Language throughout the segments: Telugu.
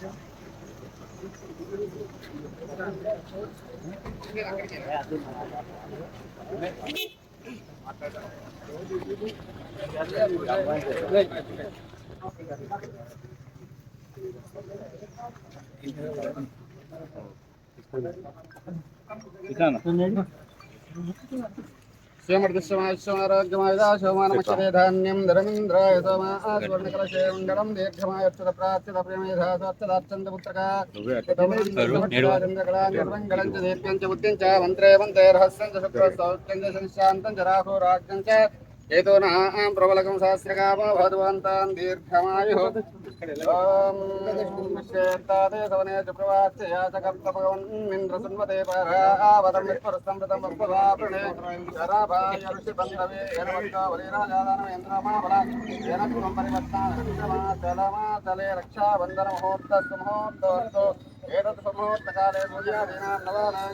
శ్రీమర్దృశ్యమారోగ్యమాయుధాశోమానమక్షరే ధాన్యం ధరమింద్రాయ పుత్రకా చంద్రకళాంగళం చ దీప్యం చ బుద్ధిం చ మంత్రే మంత్రే రహస్యం చ శుక్ర సౌఖ్యం చ రాజ్యం చ ఏతో నా ప్రబలకం సహస్రకామో భగవంతాన్ దీర్ఘమాయు ఓం విశ్వేత్తాదే సవనే చ ప్రవాచ్య యాచకం తపవన్మింద్ర సున్వతే పరావతం ఏతత్ సూర్యాదీనాం నవానాం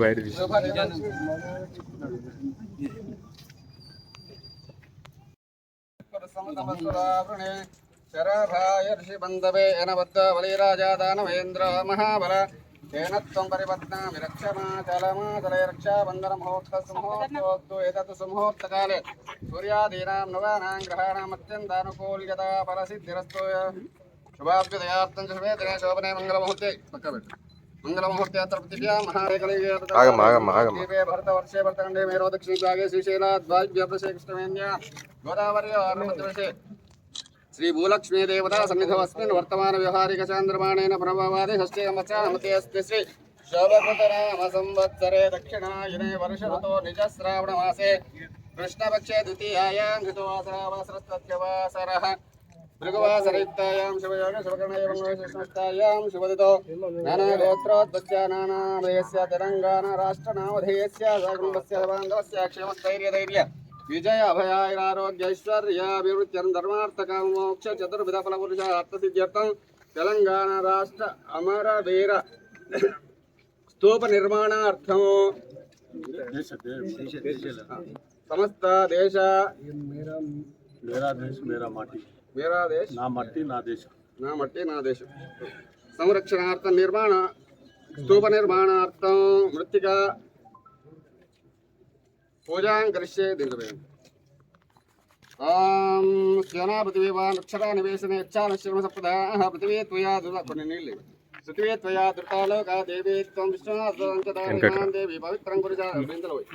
బయట తీసి. సమస్తమస్వరావృణే శరభాయ ఋషిబంధవే యనబద్ధ బలిరాజాదానవేంద్ర మహాబల तेनत्वम्परिबध्नामि रक्षमा चलमादले रक्षाबन्धनमहोत्समहोत्सवोत्तु एतत् सुमुहूर्तकाले सूर्यादीनां नवानां ग्रहाणाम् अत्यन्तानुकूल्यता फलसिद्धिरस्तु शुभाभ्युदयार्थं च शुभे दिने शोभने मङ्गलमुहूर्ते। मङ्गलमुहूर्ते अत्र प्रतिष्ठ्यामहाकलिगे भरतवर्षे भरतखण्डे मेरो दक्षिणभागे श्रीशैलाद्वाग्यप्रशेकृष्णमेन्या गोदावर्य वारणमध्यवशे మేరో దక్షిణభాగే శ్రీశైలాద్వాగ్యప్రశే కృష్ణవేణ్య గోదావరి ఆర్మధ్యవశే శ్రీ భూలక్ష్మీ దేవతా సన్నిధమస్మిన్ వర్తమాన వ్యవహారిక చాంద్రమాణేన ప్రభావాది షష్ఠే సంవత్సరమతే అస్తి శ్రీ శోభకృతనామ సంవత్సరే దక్షిణాయనే వర్ష ఋతో నిజ శ్రావణ మాసే కృష్ణపక్షే ద్వితీయాయాం హితవాసరావాసరస్తత్యవాసరః భృగవాసరయుక్తాయాం శివయోగ శుభకర్ణయోగం శుభదితో నానాగోత్రోద్భస్య నానామయస్య తెలంగాణ రాష్ట్రనామధేయస్య సకుటుంబస్య బాంధవస్య క్షేమస్థైర్యధైర్య విజయ అభయాయురారోగ్యైశ్వర్యాభివృత్యం ధర్మార్థకం మోక్ష చతుర్విధ ఫలపురుషార్థసిద్ధ్యర్థం తెలంగాణ రాష్ట్ర అమరవీర స్తూప నిర్మాణార్థం సమస్త దేశ మేరా దేశ్ మేరా మట్టి మేరా దేశ్ నా మట్టి నా దేశం సంరక్షణార్థం నిర్మాణ స్తూప నిర్మాణార్థం మృత్తిక పూజాం కరిష్యే దీంట్లో ఓం స్యోనా పృథివీ వా నక్షరా నివేశన పృథివీ త్వయా దుర్గా కొన్ని నీళ్ళు. పృథివీ త్వయా దుర్గాలోక దేవీ త్వం విశ్వనాథం దేవి పవిత్రం బిందులు పోయి.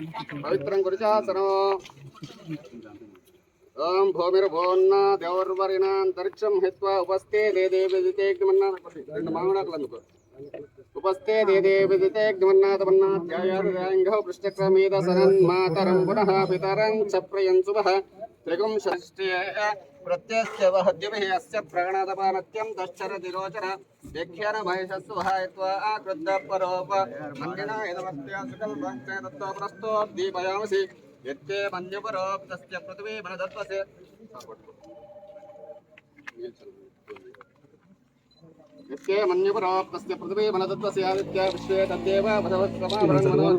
పవిత్రం గురుచాసనం ఓం భూమిర్భోన్న దేవర్వరిణ అంతరిక్షం హిత్వా ఉపస్థే దేదే విదితేగ్మన్నా రెండు మామిడాకులు అందుకో। उपस्थे देदे विदितेग्मन्नाथमन्नाध्यायाङ्गः पृष्ठक्रमेदसरन् मातरं पुनः पितरं च प्रयञ्सुवः त्रिगुंषष्ठ्येः प्रत्यस्यव हद्युभिः अस्य प्रगणतपानत्यं दश्चरतिरोचर यज्ञेन महिषस्वहायत्वा आकृद्धपरोप मन्दिना यदमत्या सुकल्पङ्क्ते तत्त्वपुरस्तो दीपयामसि। यत्ते मन्यपरोक्तस्य पृथिवी मनदत्वसे యత్తే మన్యపరోక్తస్య పృథివీ విశ్వే తద్దేవ భగవత్సమాభరణమనో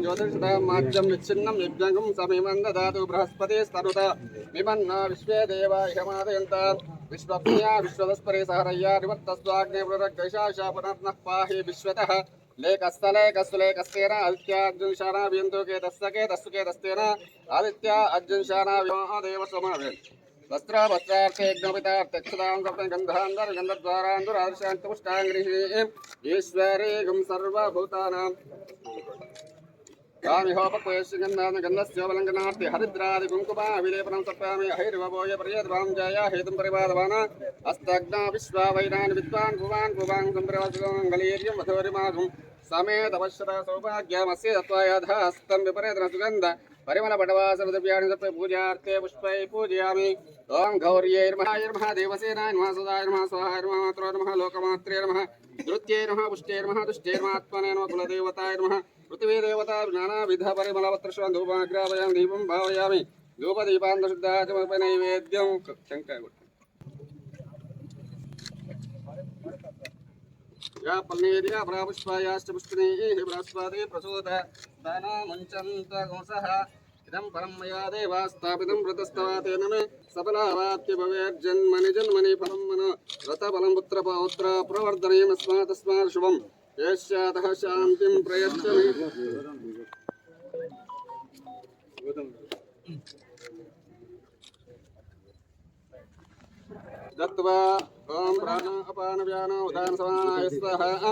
యజ్ఞం సమీమం దదాతు బృహస్పతి విమన్న విశ్వే దేవ ఇహమాదయంత విశ్వప్రియా విశ్వదస్పరే సహరయ్యా నివర్తస్వాగ్నే పునర్నః పాహి విశ్వతః ఆదిత్య వస్త్ర వస్త్రార్థే సర్వభూతానాం కామిహోపక్వేశ్వగంధాన హరిద్రాది కుంకుమా విలేపనం సప్యామి హైర్వభోయ ప్రియద్వాం జయ హేతుం పరిపాదవాన అస్తగ్నా విశ్వా వైరాన్ విద్వాన్ భువాన్ భువాన్ సంప్రవాసుగంగళీర్యం వధోరిమాధుం సమేత పశ్యత సౌభాగ్యమస్య తత్వాయాధ హస్తం విపరీతన సుగంధ परिमल तत्त्वे पुष्पै पूजयामि। ॐ गौर्यै नमः नमः, देवसेनाय नमः, सदाय नमः, स्वाहाय नमः मात्रो नमः, लोकमात्रे नमः धृत्यै नमः, पुष्टे नमः दुष्टे नमः नमः, कुलदेवताय नमः पृथ्वीदेवता नानाविधपरिमलपत्रश्वं दीपं भावयामि धूपदीपान्तशुद्धाचमर्पणैवेद्यं शङ्कागुट्ट या पल्लेर्या परापुष्पायाश्च पुष्टिनैः परास्वादे प्रचोदय दानामुञ्चन्त गोसः इदं परं मया देवा स्थापितं व्रतस्तवा तेन मे सफलावाप्य भवेर्जन्मनि जन्मनि फलं मन व्रतफलं पुत्रपौत्र प्रवर्धनीयमस्मात् तस्मात् शुभं यस्यातः शान्तिं प्रयच्छ मे दत्त्वा ॐ प्राण अपान व्यान उदान समानाय स्वाहा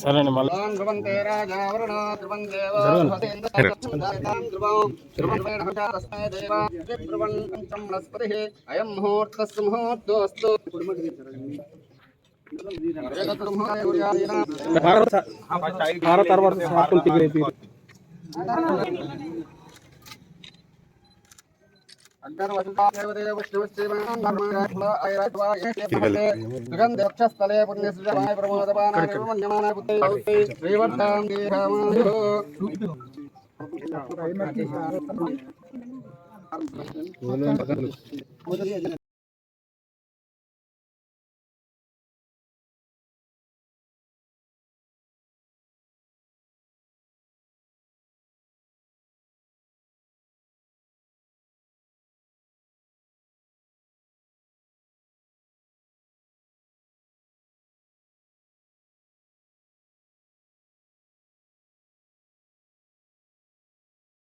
సరేండి మళ్ళీ అయం ముహూర్తస్ ముహూర్తోస్తు భారత తర్వాత సమాప్తం गन्धक्षस्थले पुण्यसृजमाय प्रमोदपानाय निर्मण्यमानाय बुद्धये श्रीवर्तां देहामायो बोलो